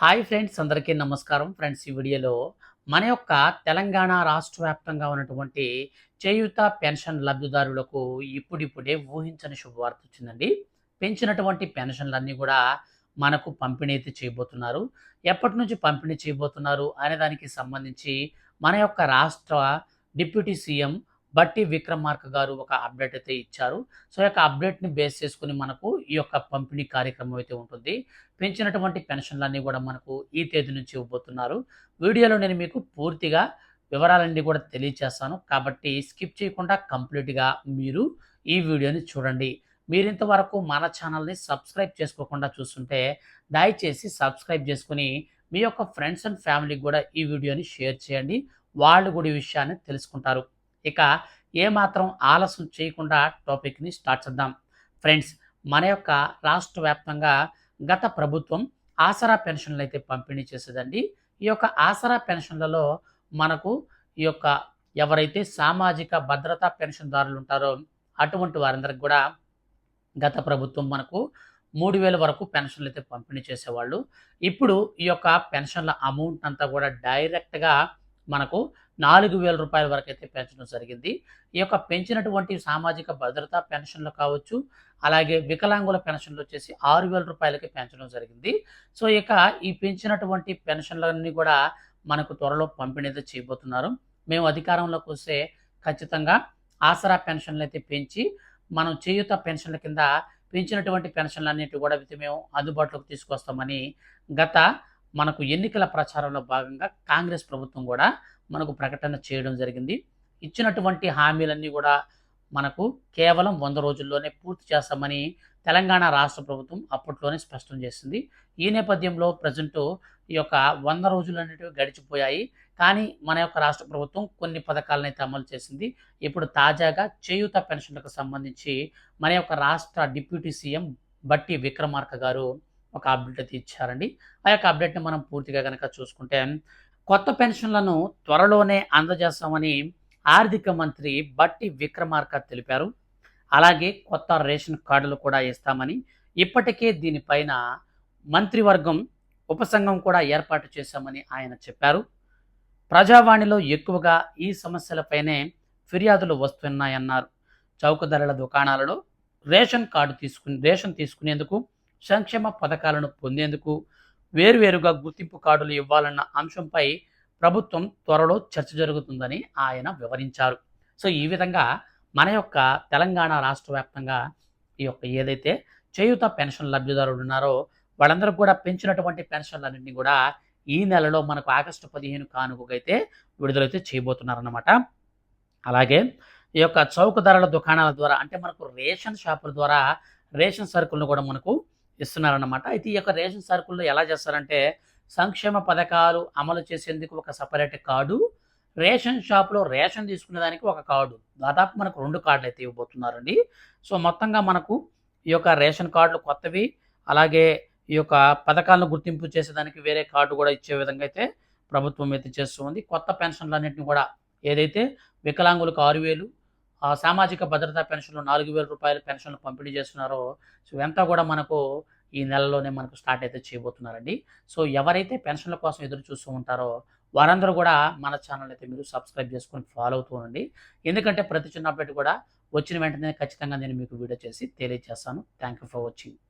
Hi friends అందరికీ నమస్కారం. Friends ఈ వీడియోలో మన యొక్క తెలంగాణ రాష్ట్ర వ్యాప్తంగా ఉన్నటువంటి చేయూత పెన్షన్ లబ్ధిదారులకు ఇప్పుడిప్పుడే ఊహించని శుభవార్త వచ్చిందండి. పెంచినటువంటి పెన్షన్లన్నీ కూడా మనకు పంపిణీ అయితే చేయబోతున్నారు. ఎప్పటి నుంచి పంపిణీ చేయబోతున్నారు అనే దానికి సంబంధించి మన యొక్క రాష్ట్ర డిప్యూటీ సీఎం బట్టి విక్రమార్క గారు ఒక అప్డేట్ అయితే ఇచ్చారు. సో ఈ యొక్క అప్డేట్ని బేస్ చేసుకుని మనకు ఈ యొక్క పంపిణీ కార్యక్రమం అయితే ఉంటుంది. పెంచినటువంటి పెన్షన్లన్నీ కూడా మనకు ఈ తేదీ నుంచి ఇవ్వబోతున్నారు. వీడియోలో నేను మీకు పూర్తిగా వివరాలన్నీ కూడా తెలియజేస్తాను కాబట్టి స్కిప్ చేయకుండా కంప్లీట్గా మీరు ఈ వీడియోని చూడండి. మీరు ఇంతవరకు మన ఛానల్ని సబ్స్క్రైబ్ చేసుకోకుండా చూస్తుంటే దయచేసి సబ్స్క్రైబ్ చేసుకుని మీ యొక్క ఫ్రెండ్స్ అండ్ ఫ్యామిలీకి కూడా ఈ వీడియోని షేర్ చేయండి. వాళ్ళు కూడా ఈ విషయాన్ని తెలుసుకుంటారు. ఇక ఏమాత్రం ఆలస్యం చేయకుండా టాపిక్ని స్టార్ట్ చేద్దాం. ఫ్రెండ్స్ మన యొక్క రాష్ట్ర వ్యాప్తంగా గత ప్రభుత్వం ఆసరా పెన్షన్లు అయితే పంపిణీ చేసేదండి. ఈ యొక్క ఆసరా పెన్షన్లలో మనకు ఈ యొక్క ఎవరైతే సామాజిక భద్రతా పెన్షన్దారులు ఉంటారో అటువంటి వారందరికి కూడా గత ప్రభుత్వం మనకు మూడు వేల వరకు పెన్షన్లు అయితే పంపిణీ చేసేవాళ్ళు. ఇప్పుడు ఈ యొక్క పెన్షన్ల అమౌంట్ అంతా కూడా డైరెక్ట్గా మనకు నాలుగు వేల రూపాయల వరకు అయితే పెంచడం జరిగింది. ఈ యొక్క పెంచినటువంటి సామాజిక భద్రత పెన్షన్లు కావచ్చు అలాగే వికలాంగుల పెన్షన్లు వచ్చేసి ఆరు వేల రూపాయలకి పెంచడం జరిగింది. సో ఇక ఈ పెంచినటువంటి పెన్షన్లన్నీ కూడా మనకు త్వరలో పంపిణీ చేయబోతున్నారు. మేము అధికారంలోకి వస్తే ఖచ్చితంగా ఆసరా పెన్షన్లు అయితే పెంచి మనం చేయూత పెన్షన్ల కింద పెంచినటువంటి పెన్షన్లన్నిటి కూడా మేము అందుబాటులోకి తీసుకొస్తామని గత మనకు ఎన్నికల ప్రచారంలో భాగంగా కాంగ్రెస్ ప్రభుత్వం కూడా మనకు ప్రకటన చేయడం జరిగింది. ఇచ్చినటువంటి హామీలన్నీ కూడా మనకు కేవలం వంద రోజుల్లోనే పూర్తి చేస్తామని తెలంగాణ రాష్ట్ర ప్రభుత్వం అప్పట్లోనే స్పష్టం చేసింది. ఈ నేపథ్యంలో ప్రజెంట్ ఈ యొక్క వంద రోజులు అనేటివి గడిచిపోయాయి. కానీ మన యొక్క రాష్ట్ర ప్రభుత్వం కొన్ని పథకాలను అయితే అమలు చేసింది. ఇప్పుడు తాజాగా చేయూత పెన్షన్లకు సంబంధించి మన యొక్క రాష్ట్ర డిప్యూటీ సీఎం బట్టి విక్రమార్క గారు ఒక అప్డేట్ అయితే ఇచ్చారండి. ఆ యొక్క అప్డేట్ని మనం పూర్తిగా కనుక చూసుకుంటే కొత్త పెన్షన్లను త్వరలోనే అందజేస్తామని ఆర్థిక మంత్రి బట్టి విక్రమార్క తెలిపారు. అలాగే కొత్త రేషన్ కార్డులు కూడా ఇస్తామని ఇప్పటికే దీనిపైన మంత్రివర్గం ఉపసంఘం కూడా ఏర్పాటు చేశామని ఆయన చెప్పారు. ప్రజావాణిలో ఎక్కువగా ఈ సమస్యలపైనే ఫిర్యాదులు వస్తున్నాయన్నారు. చౌక ధరల దుకాణాలలో రేషన్ కార్డు తీసుకుని రేషన్ తీసుకునేందుకు సంక్షేమ పథకాలను పొందేందుకు వేరువేరుగా గుర్తింపు కార్డులు ఇవ్వాలన్న అంశంపై ప్రభుత్వం త్వరలో చర్చ జరుగుతుందని ఆయన వివరించారు. సో ఈ విధంగా మన యొక్క తెలంగాణ రాష్ట్ర వ్యాప్తంగా ఈ యొక్క ఏదైతే చేయూత పెన్షన్ లబ్ధిదారులు ఉన్నారో వాళ్ళందరూ కూడా పెంచినటువంటి పెన్షన్లన్నింటినీ కూడా ఈ నెలలో మనకు ఆగస్టు పదిహేను కానుకైతే విడుదలైతే చేయబోతున్నారన్నమాట. అలాగే ఈ యొక్క చౌక ధరల దుకాణాల ద్వారా అంటే మనకు రేషన్ షాపుల ద్వారా రేషన్ సరుకులను కూడా మనకు ఇస్తున్నారన్నమాట. అయితే ఈ యొక్క రేషన్ సరుకుల్లో ఎలా చేస్తారంటే సంక్షేమ పథకాలు అమలు చేసేందుకు ఒక సపరేట్ కార్డు రేషన్ షాప్లో రేషన్ తీసుకునే దానికి ఒక కార్డు. దాదాపు మనకు రెండు కార్డులు అయితే ఇవ్వబోతున్నారండి. సో మొత్తంగా మనకు ఈ యొక్క రేషన్ కార్డులు కొత్తవి అలాగే ఈ యొక్క పథకాలను గుర్తింపు చేసేదానికి వేరే కార్డు కూడా ఇచ్చే విధంగా అయితే ప్రభుత్వం అయితే చేస్తుంది కొత్త పెన్షన్లు పెన్షన్లన్నింటినీ కూడా ఏదైతే వికలాంగులకు ఆరు వేలు సామాజిక భద్రతా పెన్షన్లు నాలుగు వేల రూపాయల పెన్షన్లు పంపిణీ చేస్తున్నారో సో ఇవంతా కూడా మనకు ఈ నెలలోనే మనకు స్టార్ట్ అయితే చేయబోతున్నారండి. సో ఎవరైతే పెన్షన్ల కోసం ఎదురు చూస్తూ ఉంటారో వారందరూ కూడా మన ఛానల్ అయితే మీరు సబ్స్క్రైబ్ చేసుకొని ఫాలో అవుతూ ఉండండి. ఎందుకంటే ప్రతి చిన్న అప్డేట్ కూడా వచ్చిన వెంటనే ఖచ్చితంగా నేను మీకు వీడియో చేసి తెలియజేస్తాను థ్యాంక్ యూ ఫర్ వాచింగ్